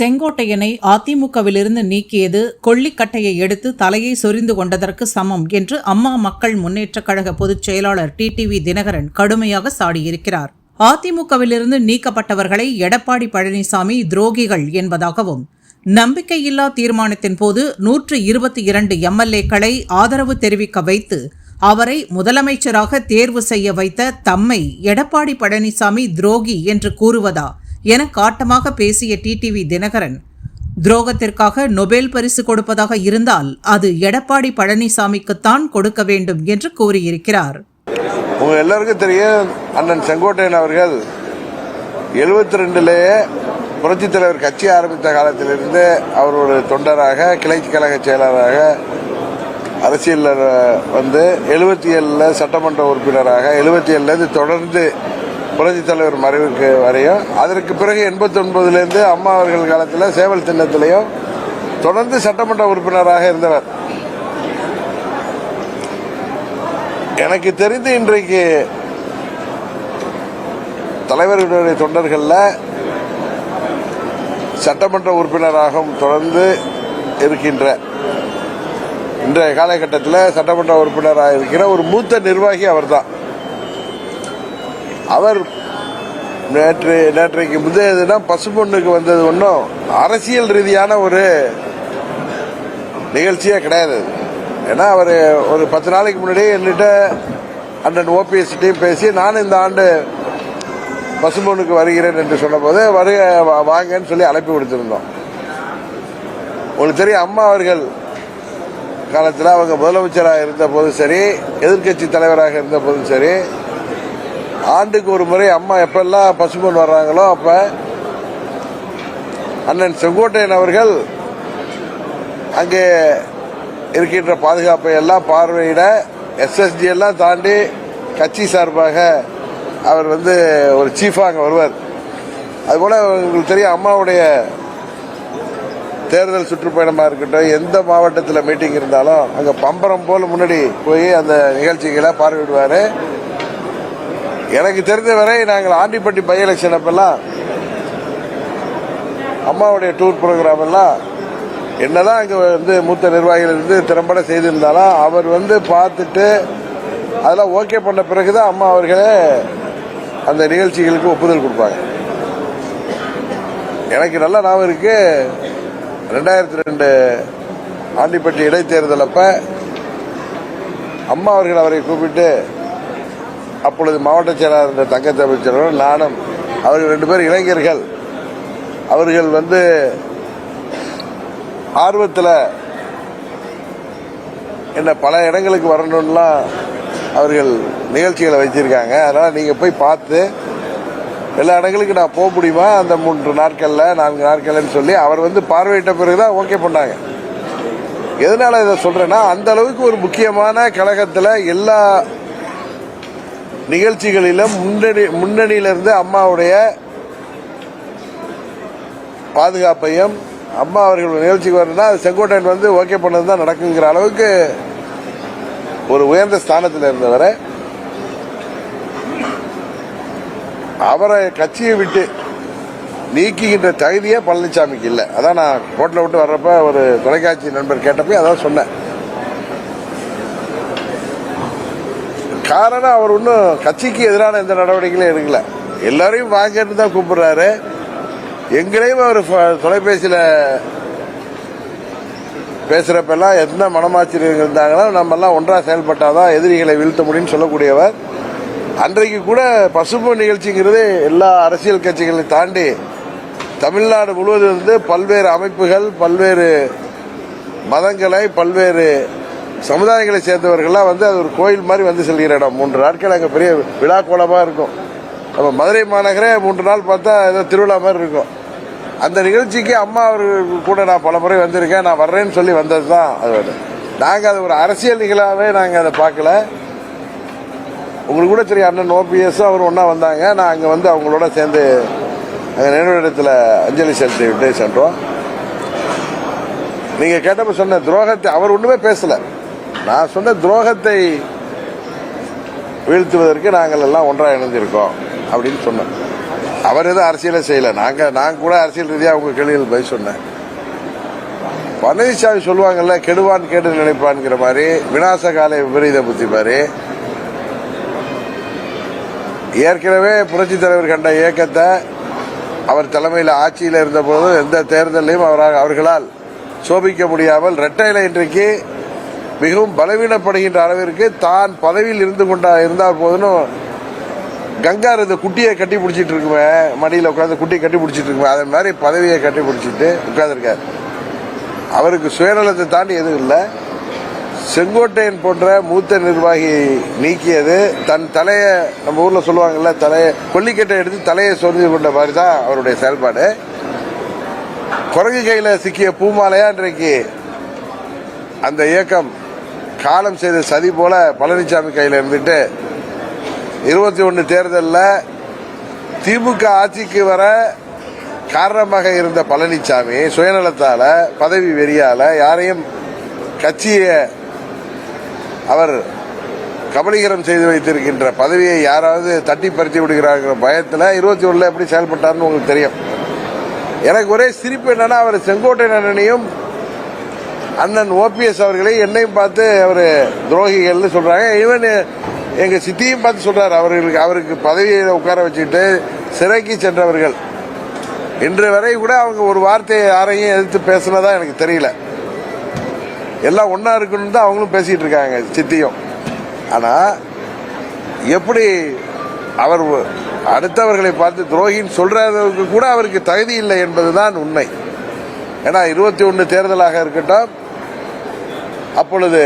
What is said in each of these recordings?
செங்கோட்டையனை அதிமுகவிலிருந்து நீக்கியது கொள்ளிக்கட்டையை எடுத்து தலையை சொரிந்து கொண்டதற்கு சமம் என்று அம்மா மக்கள் முன்னேற்றக் கழக பொதுச் செயலாளர் டிடிவி தினகரன் கடுமையாக சாடியிருக்கிறார். அதிமுகவிலிருந்து நீக்கப்பட்டவர்களை எடப்பாடி பழனிசாமி துரோகிகள் என்பதாகவும் நம்பிக்கையில்லா தீர்மானத்தின் போது நூற்று இருபத்தி இரண்டு எம்எல்ஏக்களை ஆதரவு தெரிவிக்க வைத்து அவரை முதலமைச்சராக தேர்வு செய்ய வைத்த தம்மை எடப்பாடி பழனிசாமி துரோகி என்று கூறுவதா என காட்டமாக பேசிய டிடிவி தினகரன் துரோகத்திற்காக நொபேல் பரிசு கொடுப்பதாக இருந்தால் அது எடப்பாடி பழனிசாமிக்குத்தான் கொடுக்க வேண்டும் என்று கூறியிருக்கிறார். உங்க எல்லாருக்கும் தெரியும் அண்ணன் செங்கோட்டையன் அவர்கள் எழுபத்தி ரெண்டுலேயே புரட்சி தலைவர் கட்சி ஆரம்பித்த காலத்திலிருந்து அவர் ஒரு தொண்டராக கிளை கழக செயலராக அரசியலில் வந்து எழுபத்தி ஏழில் சட்டமன்ற உறுப்பினராக எழுபத்தி ஏழுலேருந்து தொடர்ந்து புரட்சி தலைவர் மறைவுக்கு வரையும். அதற்கு பிறகு எண்பத்தி ஒன்பதுலேருந்து அம்மா அவர்கள் காலத்தில் சேவல் திண்ணத்திலையும் தொடர்ந்து சட்டமன்ற உறுப்பினராக இருந்தவர். எனக்கு தெரிந்து இன்றைக்கு தலைவர்களுடைய தொண்டர்களில் சட்டமன்ற உறுப்பினராகவும் தொடர்ந்து இருக்கின்ற இன்றைய காலகட்டத்தில் சட்டமன்ற உறுப்பினராக இருக்கிற ஒரு மூத்த நிர்வாகி அவர்தான். அவர் நேற்று நேற்றைக்கு முந்தைய தினம் பசுப்பொண்ணுக்கு வந்தது ஒன்றும் அரசியல் ரீதியான ஒரு நிகழ்ச்சியே கிடையாது. ஏன்னா அவர் ஒரு பத்து நாளைக்கு முன்னாடி என்கிட்ட அண்ணன் ஓபிஎஸ்டையும் பேசி நான் இந்த ஆண்டு பசும்பொண்ணுக்கு வருகிறேன் என்று சொன்னபோது வருக வா- வாங்கன்னு சொல்லி அழைப்பு கொடுத்துருந்தோம். உங்களுக்கு தெரியும் அம்மா அவர்கள் காலத்தில் அவங்க முதலமைச்சராக இருந்த போதும் சரி எதிர்க்கட்சி தலைவராக இருந்த போதும் சரி ஆண்டுக்கு ஒரு முறை அம்மா எப்பெல்லாம் பசுமன் வர்றாங்களோ அப்போ அண்ணன் செங்கோட்டையன் அவர்கள் அங்கே இருக்கின்ற பாதுகாப்பை எல்லாம் பார்வையிட எஸ்எஸ்டி எல்லாம் தாண்டி கட்சி சார்பாக அவர் வந்து ஒரு சீஃபாக அங்கே வருவார். அதுபோல் உங்களுக்கு தெரியும் அம்மாவுடைய தேர்தல் சுற்றுப்பயணமாக இருக்கட்டும் எந்த மாவட்டத்தில் மீட்டிங் இருந்தாலும் அங்கே பம்பரம் போல் முன்னாடி போய் அந்த நிகழ்ச்சிகளை பார்வையிடுவார். எனக்கு தெரிந்த வரை நாங்கள் ஆண்டிப்பட்டி பை எலெக்ஷன் அப்பெல்லாம் அம்மாவுடைய டூர் ப்ரோக்ராம் எல்லாம் என்னதான் அங்கே வந்து மூத்த நிர்வாகிகள் இருந்து திறம்பட செய்திருந்தாலும் அவர் வந்து பார்த்துட்டு அதெல்லாம் ஓகே பண்ண பிறகுதான் அம்மா அவர்களே அந்த நிகழ்ச்சிகளுக்கு ஒப்புதல் கொடுப்பாங்க. எனக்கு நல்ல ஞாபகம் இருக்கு. ரெண்டாயிரத்தி ரெண்டு ஆண்டிப்பட்டி இடைத்தேர்தல் அப்ப அம்மா அவர்கள் அவரை கூப்பிட்டு அப்பொழுது மாவட்ட செயலாளர் இருந்த தங்க தமிழ்ச்செல்வன் நானும் அவர்கள் ரெண்டு பேரும் இளைஞர்கள். அவர்கள் வந்து ஆர்வத்தில் என்ன பல இடங்களுக்கு வரணும்லாம் அவர்கள் நிகழ்ச்சிகளை வச்சிருக்காங்க. அதனால் நீங்கள் போய் பார்த்து எல்லா இடங்களுக்கு நான் போக முடியுமா? அந்த மூன்று நாட்களில் நான்கு நாட்கள்னு சொல்லி அவர் வந்து பார்வையிட்ட பிறகு தான் ஓகே பண்ணாங்க. எதனால இதை சொல்றேன்னா அந்த அளவுக்கு ஒரு முக்கியமான கழகத்தில் எல்லா நிகழ்ச்சிகளிலும் முன்னணி முன்னணியிலிருந்து அம்மாவுடைய பாதுகாப்பையும் அம்மா அவர்கள் நிகழ்ச்சிக்கு வரணும்னா அது செங்கோட்டையன் வந்து ஓகே பண்ணது தான் நடக்குங்கிற அளவுக்கு ஒரு உயர்ந்த ஸ்தானத்தில் இருந்தவரை. அவரை கட்சியை விட்டு நீக்குகின்ற தகுதியே பழனிசாமிக்கு இல்லை. அதான் நான் ஹோட்டலை விட்டு வர்றப்ப ஒரு தொலைக்காட்சி நண்பர் கேட்டப்போ அதான் சொன்னேன். காரணம் அவர் ஒன்றும் கட்சிக்கு எதிரான எந்த நடவடிக்கைகளும் எடுக்கல. எல்லாரையும் வாங்கன்னு தான் கூப்பிடுறாரு. எங்களையும் அவர் தொலைபேசியில் பேசுகிறப்பெல்லாம் என்ன எந்த மனமாச்சரியம் நம்மெல்லாம் ஒன்றாக செயல்பட்டால் தான் செயல்பட்டாதான் எதிரிகளை வீழ்த்த முடியும்னு சொல்லக்கூடியவர். அன்றைக்கு கூட பசுப்பு நிகழ்ச்சிங்கிறது எல்லா அரசியல் கட்சிகளையும் தாண்டி தமிழ்நாடு முழுவதும் இருந்து பல்வேறு அமைப்புகள் பல்வேறு மதங்களை பல்வேறு சமுதாயங்களை சேர்ந்தவர்கள்லாம் வந்து அது ஒரு கோயில் மாதிரி வந்து செல்கிற இடம். மூன்று நாட்கள் அங்கே பெரிய விழா கோலமாக இருக்கும். நம்ம மதுரை மாநகரே மூன்று நாள் பார்த்தா ஏதோ திருவிழா மாதிரி இருக்கும். அந்த நிகழ்ச்சிக்கு அம்மா அவர்கள் கூட நான் பல முறை வந்திருக்கேன். நான் வர்றேன்னு சொல்லி வந்தது தான் அது நாங்கள் அது ஒரு அரசியல் நிகழாவே நாங்கள் அதை பார்க்கல. உங்களுக்கு கூட தெரியும் அண்ணன் ஓபிஎஸ்ஸும் அவர் ஒன்றா வந்தாங்க. நான் அங்கே வந்து அவங்களோட சேர்ந்து அங்கே நினைவிடத்தில் அஞ்சலி செலுத்தி விட்டு சென்றோம். நீங்கள் கேட்டப்ப சொன்ன துரோகத்தை அவர் ஒன்றுமே பேசலை. நான் சொன்ன துரோகத்தை வீழ்த்துவதற்கு நாங்கள் எல்லாம் ஒன்றாக இணைஞ்சிருக்கோம் அப்படின்னு சொன்னோம் அவர் எதுவும் அரசியலை செய்யலை. நாங்கள் நான் கூட அரசியல் ரீதியாக அவங்க கேள்விகள் பதில் சொன்னேன். பழனிசாமி சொல்லுவாங்கல்ல கெடுவான் கேட்டு நினைப்பான்ங்கிற மாதிரி விநாச காலை விபரீத புத்தி மாதிரி. ஏற்கனவே புரட்சி தலைவர் கண்ட இயக்கத்தை அவர் தலைமையில் ஆட்சியில் இருந்தபோது எந்த தேர்தலையும் அவராக அவர்களால் சோபிக்க முடியாமல் ரெட்டையில இன்றைக்கு மிகவும் பலவீனப்படுகின்ற அளவிற்கு தான் பதவியில் இருந்து கொண்டா இருந்தால் போதும் கங்கார் இந்த குட்டியை கட்டி பிடிச்சிட்டு இருக்குமே மடியில் உட்காந்து குட்டியை கட்டி பிடிச்சிட்டு இருக்குமே அதே மாதிரி பதவியை கட்டி பிடிச்சிட்டு உட்கார்ந்திருக்காரு. அவருக்கு சுயநலத்தை தாண்டி எதுவும் இல்லை. செங்கோட்டையன் போன்ற மூத்த நிர்வாகி நீக்கியது. தன் தலையை நம்ம ஊரில் சொல்லுவாங்கல்ல தலையை கொல்லிக்கட்டை எடுத்து தலையை சொரிஞ்சு கொண்ட மாதிரி தான் அவருடைய செயல்பாடு. குரங்கு கையில் சிக்கிய பூமாலையா இன்றைக்கு அந்த இயக்கம் காலம் செய்த சதி போல பழனிசாமி கையில் இருந்துட்டு இருபத்தி ஒன்று தேர்தலில் திமுக ஆட்சிக்கு வர காரணமாக இருந்த பழனிசாமி சுயநலத்தால் பதவி வெறியால் யாரையும் கட்சியை அவர் கபலீகரம் செய்து வைத்திருக்கின்ற பதவியை யாராவது தட்டி பறித்து விடுகிறாங்கிற பயத்தில் இருபத்தி ஒன்றில் எப்படி செயல்பட்டார்னு உங்களுக்கு தெரியும். எனக்கு ஒரே சிரிப்பு என்னன்னா அவர் செங்கோட்டை அண்ணனையும் அண்ணன் ஓபிஎஸ் அவர்களை என்னையும் பார்த்து அவர் துரோகிகள்னு சொல்றாங்க. ஈவன் எங்க சித்தியும் பார்த்து சொல்றாரு. அவர்களுக்கு அவருக்கு பதவியை உட்கார வச்சுட்டு சிறைக்கு சென்றவர்கள். இன்று வரை கூட அவங்க ஒரு வார்த்தையை யாரையும் எதிர்த்து பேசுனதா எனக்கு தெரியல. எல்லாம் ஒன்றா இருக்கணும் தான் அவங்களும் பேசிகிட்டு இருக்காங்க சித்தியும். ஆனால் எப்படி அவர் அடுத்தவர்களை பார்த்து துரோகின்னு சொல்கிறதுக்கு கூட அவருக்கு தகுதி இல்லை என்பது தான் உண்மை. ஏன்னா இருபத்தி ஒன்று தேர்தலாக இருக்கட்டும் அப்பொழுது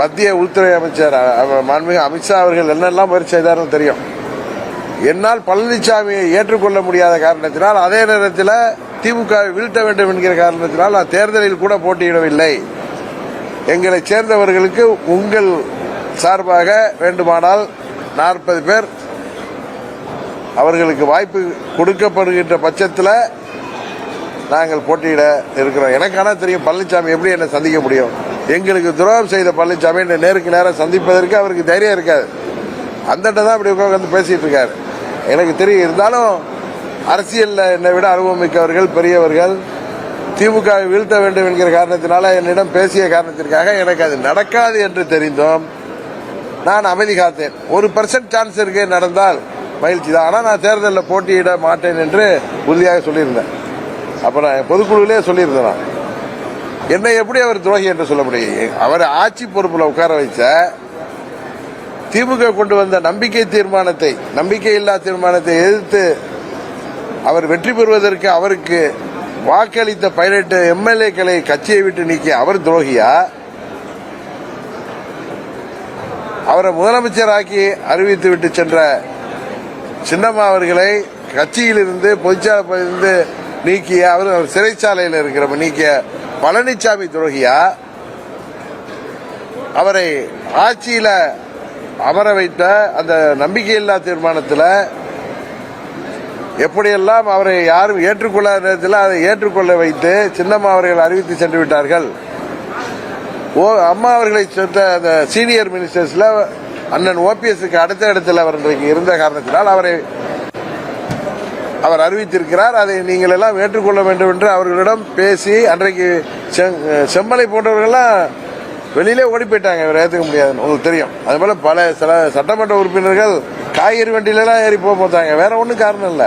மத்திய உள்துறை அமைச்சர் மாண்புமிகு அமித்ஷா அவர்கள் என்னெல்லாம் முயற்சி செய்தார்னு தெரியும். என்னால் பழனிசாமியை ஏற்றுக்கொள்ள முடியாத காரணத்தினால் அதே நேரத்தில் திமுக வீழ்த்த வேண்டும் என்கிற காரணத்தினால் நான் தேர்தலில் கூட போட்டியிடவில்லை. எங்களை சேர்ந்தவர்களுக்கு உங்கள் சார்பாக வேண்டுமானால் நாற்பது பேர் அவர்களுக்கு வாய்ப்பு கொடுக்கப்படுகின்ற பட்சத்தில் நாங்கள் போட்டியிட இருக்கிறோம். எனக்கு ஆனால் தெரியும் பழனிசாமி எப்படி என்னை சந்திக்க முடியும். எங்களுக்கு துரோகம் செய்த பழனிசாமி என்னை நேருக்கு நேரம் சந்திப்பதற்கு அவருக்கு தைரியம் இருக்காது. அந்த தான் அப்படி உட்காந்து பேசிட்டு இருக்காரு. எனக்கு தெரியும் இருந்தாலும் அரசியலில் என்னை விட அனுபவம் மிக்கவர்கள் பெரியவர்கள் திமுக வீழ்த்த வேண்டும் என்கிற காரணத்தினால என்னிடம் பேசிய காரணத்திற்காக எனக்கு அது நடக்காது என்று தெரிந்தோம். நான் அமைதி காத்தேன். ஒரு பர்சன்ட் சான்ஸ் இருக்கு நடந்தால் மகிழ்ச்சி தான் ஆனால் நான் தேர்தலில் போட்டியிட மாட்டேன் என்று உறுதியாக சொல்லியிருந்தேன். அப்போ நான் பொதுக்குழுவிலே சொல்லியிருந்தேன் நான். என்னை எப்படி அவர் துரோகி என்று சொல்ல முடியும்? அவர் ஆட்சி பொறுப்பில் உட்கார வைச்ச திமுக கொண்டு வந்த நம்பிக்கை தீர்மானத்தை நம்பிக்கை இல்லா தீர்மானத்தை எதிர்த்து அவர் வெற்றி பெறுவதற்கு அவருக்கு வாக்களித்த பதினெட்டு எம்எல்ஏக்களை கட்சியை விட்டு நீக்கிய அவர் துரோகியா? அவரை முதலமைச்சராக்கி அறிவித்து விட்டு சென்ற சின்னம்மா அவர்களை கட்சியிலிருந்து பொதுச்சாலையிலிருந்து நீக்கிய அவர் சிறைச்சாலையில் இருக்கிற நீக்கிய பழனிசாமி துரோகியா? அவரை ஆட்சியில் அமர வைத்த அந்த நம்பிக்கையில்லா தீர்மானத்தில் எப்படியெல்லாம் அவரை யாரும் ஏற்றுக்கொள்ளாத நேரத்தில் அதை ஏற்றுக்கொள்ள வைத்து சின்னம்மா அவர்கள் அறிவித்து சென்று விட்டார்கள். ஓ அம்மா அவர்களை சேர்ந்த அந்த சீனியர் மினிஸ்டர்ஸில் அண்ணன் ஓபிஎஸ்க்கு அடுத்த இடத்துல அவர் இன்றைக்கு இருந்த காரணத்தினால் அவரை அவர் அறிவித்திருக்கிறார். அதை நீங்கள் எல்லாம் ஏற்றுக்கொள்ள வேண்டும் என்று அவர்களிடம் பேசி அன்றைக்கு செங்- செம்மலை போன்றவர்கள்லாம் வெளியிலே ஓடி போயிட்டாங்க இவர் ஏற்றுக்க முடியாதுன்னு உங்களுக்கு தெரியும். அது போல பல சில சட்டமன்ற உறுப்பினர்கள் காய்கறி வண்டியிலலாம் ஏறி போக பார்த்தாங்க வேற ஒன்றும் காரணம் இல்லை.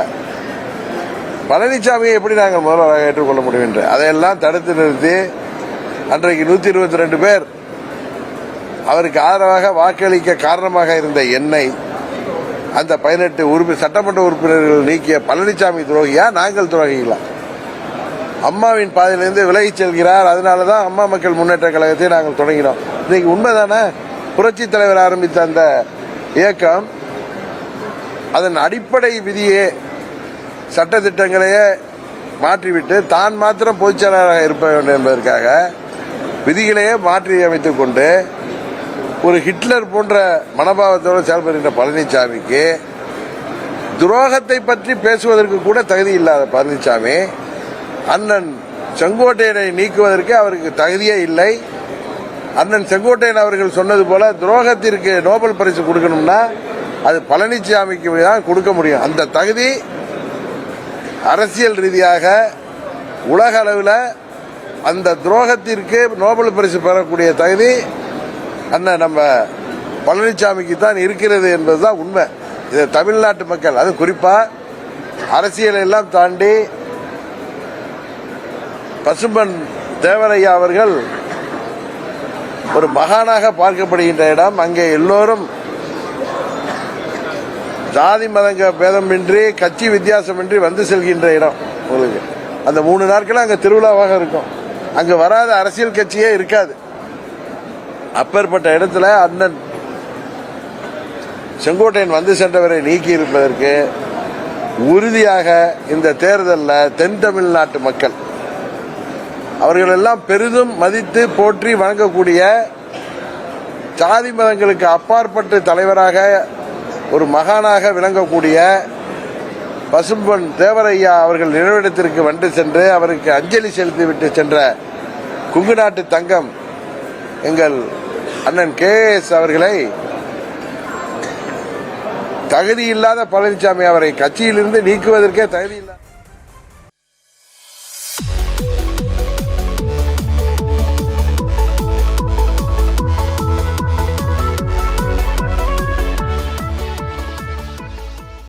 பழனிசாமியை எப்படி நாங்கள் முதல்வராக ஏற்றுக்கொள்ள முடியும் என்று? அதையெல்லாம் தடுத்து நிறுத்தி அன்றைக்கு நூற்றி இருபத்தி ரெண்டு பேர் அவருக்கு ஆதரவாக வாக்களிக்க காரணமாக இருந்த என்னை அந்த பதினெட்டு உறுப்பி சட்டமன்ற உறுப்பினர்கள் நீக்கிய பழனிசாமி துரோகியா நாங்கள் துரோகிகளா? அம்மாவின் பாதையிலிருந்து விலகிச் செல்கிறார். அதனால தான் அம்மா மக்கள் முன்னேற்ற கழகத்தை நாங்கள் தொடங்கினோம். இன்னைக்கு உண்மைதானே? புரட்சி தலைவர் ஆரம்பித்த அந்த இயக்கம் அதன் அடிப்படை விதியே சட்டத்திட்டங்களையே மாற்றிவிட்டு தான் மாத்திரம் பொதுச்செயலாளராக இருப்ப வேண்டும் என்பதற்காக விதிகளையே மாற்றி அமைத்துக் கொண்டு ஒரு ஹிட்லர் போன்ற மனோபாவத்தோடு செயல்படுகின்ற பழனிசாமிக்கு துரோகத்தை பற்றி பேசுவதற்கு கூட தகுதி இல்லாத பழனிசாமி அண்ணன் செங்கோட்டையனை நீக்குவதற்கு அவருக்கு தகுதியே இல்லை. அண்ணன் செங்கோட்டையன் அவர்கள் சொன்னது போல துரோகத்திற்கு நோபல் பரிசு கொடுக்கணும்னா அது பழனிசாமிக்கு தான் கொடுக்க முடியும். அந்த தகுதி அரசியல் ரீதியாக உலக அளவில் அந்த துரோகத்திற்கு நோபல் பரிசு பெறக்கூடிய தகுதி அண்ணன் நம்ம பழனிசாமிக்கு தான் இருக்கிறது என்பதுதான் உண்மை. இது தமிழ்நாட்டு மக்கள். அது குறிப்பாக அரசியலை எல்லாம் தாண்டி பசும்பன் தேவரையா அவர்கள் ஒரு மகானாக பார்க்கப்படுகின்ற இடம். அங்கே எல்லோரும் ஜாதி மதங்க பேதமின்றி கட்சி வித்தியாசமின்றி வந்து செல்கின்ற இடம் உங்களுக்கு. அந்த மூணு நாட்களும் அங்கே திருவிழாவாக இருக்கும். அங்கே வராத அரசியல் கட்சியே இருக்காது. அப்பேற்பட்ட இடத்துல அண்ணன் செங்கோட்டையன் வந்து சென்றவரை நீக்கி இருப்பதற்கு உறுதியாக இந்த தேர்தலில் தென் தமிழ்நாட்டு மக்கள் அவர்கள் எல்லாம் பெரிதும் மதித்து போற்றி வணங்கக்கூடிய ஜாதி மதங்களுக்கு அப்பாற்பட்டு தலைவராக ஒரு மகானாக விளங்கக்கூடிய பசும்பொன் தேவரையா அவர்கள் நினைவிடத்திற்கு வந்து சென்று அவருக்கு அஞ்சலி செலுத்திவிட்டு சென்ற குங்கு நாட்டு தங்கம் எங்கள் அண்ணன் கே எஸ் அவர்களை தகுதி இல்லாத பழனிசாமி அவரை கட்சியிலிருந்து நீக்குவதற்கே தகுதி